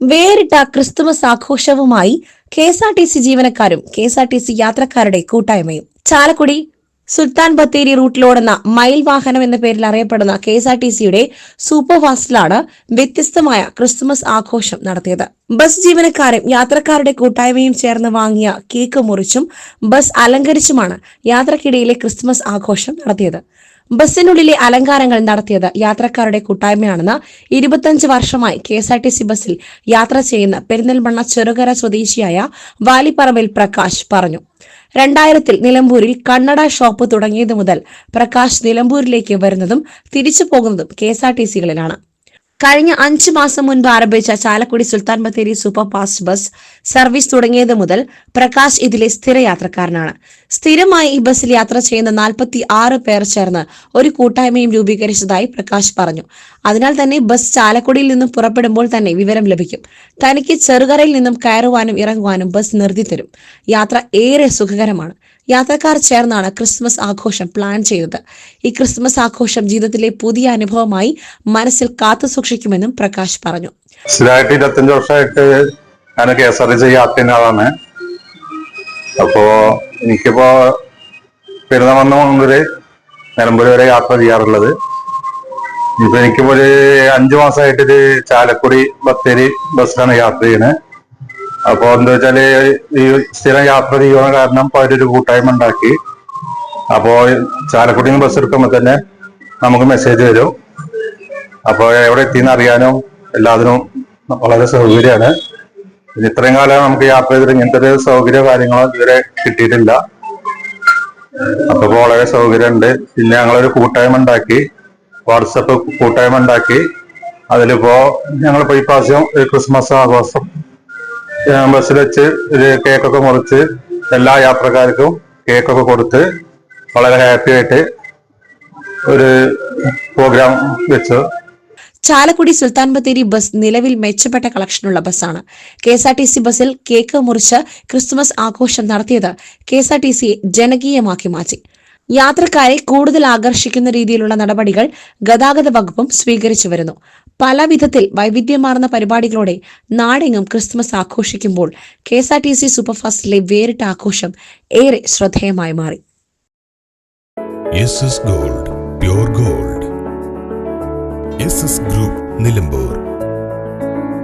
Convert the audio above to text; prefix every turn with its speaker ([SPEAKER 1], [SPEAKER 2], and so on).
[SPEAKER 1] വേറിട്ട Christmas ആഘോഷവുമായി K S R T C ജീവനക്കാരും K S R T C യാത്രക്കാരുടെ കൂട്ടായ്മയും. ചാലക്കുടി സുൽത്താൻ ബത്തേരി റൂട്ടിലോടുന്ന മയിൽ വാഹനം എന്ന പേരിൽ അറിയപ്പെടുന്ന കെ എസ് ആർ ടി സിയുടെ സൂപ്പർ ഫാസ്റ്റിലാണ് വ്യത്യസ്തമായ ക്രിസ്തുമസ് ആഘോഷം നടത്തിയത്. ബസ് ജീവനക്കാരും യാത്രക്കാരുടെ കൂട്ടായ്മയും ചേർന്ന് വാങ്ങിയ കേക്ക് മുറിച്ചും ബസ് അലങ്കരിച്ചുമാണ് യാത്രക്കിടയിലെ ക്രിസ്തുമസ് ആഘോഷം നടത്തിയത്. ബസ്സിനുള്ളിലെ അലങ്കാരങ്ങൾ നടത്തിയത് യാത്രക്കാരുടെ കൂട്ടായ്മയാണെന്ന് ഇരുപത്തഞ്ച് വർഷമായി K S R T C ബസ്സിൽ യാത്ര ചെയ്യുന്ന പെരിന്തൽമണ്ണ ചെറുകര സ്വദേശിയായ വാലിപ്പറമ്പിൽ പ്രകാശ് പറഞ്ഞു. രണ്ടായിരത്തിൽ നിലമ്പൂരിൽ കണ്ണട ഷോപ്പ് തുടങ്ങിയതു മുതൽ പ്രകാശ് നിലമ്പൂരിലേക്ക് വരുന്നതും തിരിച്ചു പോകുന്നതും കെ എസ് ആർ ടി സികളിലാണ്. കഴിഞ്ഞ അഞ്ച് മാസം മുൻപ് ആരംഭിച്ച Chalakudy Sultan Bathery super fast bus service തുടങ്ങിയത് മുതൽ പ്രകാശ് ഇതിലെ സ്ഥിര യാത്രക്കാരനാണ്. സ്ഥിരമായി ഈ ബസ്സിൽ യാത്ര ചെയ്യുന്ന നാൽപ്പത്തി ആറ് പേർ ചേർന്ന് ഒരു കൂട്ടായ്മയും രൂപീകരിച്ചതായി പ്രകാശ് പറഞ്ഞു. അതിനാൽ തന്നെ ബസ് ചാലക്കുടിയിൽ നിന്നും പുറപ്പെടുമ്പോൾ തന്നെ വിവരം ലഭിക്കും. തനിക്ക് ചെറുകരയിൽ നിന്നും കയറുവാനും ഇറങ്ങുവാനും ബസ് നിർത്തിത്തരും യാത്ര ഏറെ സുഖകരമാണ്. യാത്രക്കാർ ചേർന്നാണ് ക്രിസ്മസ് ആഘോഷം പ്ലാൻ ചെയ്തത്. ഈ ക്രിസ്മസ് ആഘോഷം ജീവിതത്തിലെ പുതിയ അനുഭവമായി മനസ്സിൽ കാത്തു സൂക്ഷിക്കുമെന്നും പ്രകാശ് പറഞ്ഞു.
[SPEAKER 2] സ്ഥിരമായിട്ട് ഇരുപത്തഞ്ച് വർഷമായിട്ട് ഞാൻ കെ എസ് ആർ ടി അപ്പോ എനിക്കിപ്പോ മുതൽ നിലമ്പൂർ വരെ യാത്ര ചെയ്യാറുള്ളത്. ഇപ്പൊ എനിക്കിപ്പോ ഒരു അഞ്ചു മാസമായിട്ട് ഇത് ചാലക്കുടി ബത്തേരി ബസ്സിലാണ് യാത്ര ചെയ്യുന്നത് അപ്പോ എന്താ വെച്ചാൽ ഈ സ്ഥിരം യാത്ര ചെയ്യുന്ന കാരണം പലരൊരു കൂട്ടായ്മ ഉണ്ടാക്കി. അപ്പോ ചാലക്കുടിയിൽ നിന്ന് ബസ് എടുക്കുമ്പോ തന്നെ നമുക്ക് മെസ്സേജ് വരും. അപ്പൊ എവിടെ എത്തിയെന്ന് അറിയാനും എല്ലാത്തിനും വളരെ സൗകര്യമാണ്. ഇത്രയും കാലം നമുക്ക് യാത്ര ചെയ്തിട്ട് ഇങ്ങനത്തെ ഒരു സൗകര്യ കാര്യങ്ങളോ ഇതുവരെ കിട്ടിയിട്ടില്ല. അപ്പൊ വളരെ സൗകര്യമുണ്ട്. പിന്നെ ഞങ്ങളൊരു കൂട്ടായ്മ ഉണ്ടാക്കി. വാട്സപ്പ് കൂട്ടായ്മ ഉണ്ടാക്കി. അതിലിപ്പോ ഞങ്ങളിപ്പോ ഈ പ്രാവശ്യം ക്രിസ്മസ് ആഘോഷം ബസ്സിൽ വെച്ച് ഒരു കേക്കൊക്കെ മുറിച്ച് എല്ലാ യാത്രക്കാർക്കും കേക്കൊക്കെ കൊടുത്ത് വളരെ ഹാപ്പി ആയിട്ട് ഒരു പ്രോഗ്രാം വെച്ചു.
[SPEAKER 1] ചാലക്കുടി സുൽത്താൻ ബത്തേരി ബസ് നിലവിൽ മെച്ചപ്പെട്ട കളക്ഷനുള്ള ബസ്സാണ്. K S R T C ബസ്സിൽ കേക്ക് മുറിച്ച് ക്രിസ്തുമസ് ആഘോഷം നടത്തിയത് കെ എസ് ആർ ടി സിയെ ജനകീയമാക്കി മാറ്റി. യാത്രക്കാരെ കൂടുതൽ ആകർഷിക്കുന്ന രീതിയിലുള്ള നടപടികൾ ഗതാഗത വകുപ്പും സ്വീകരിച്ചു വരുന്നു. പല വിധത്തിൽ വൈവിധ്യമാർന്ന പരിപാടികളോടെ നാടെങ്ങും ക്രിസ്മസ് ആഘോഷിക്കുമ്പോൾ K S R T C സൂപ്പർഫാസ്റ്റിലെ വേറിട്ട ആഘോഷം ഏറെ ശ്രദ്ധേയമായി മാറി.
[SPEAKER 3] Gold gold. ഗ്രൂപ്പ് നിലമ്പൂർ.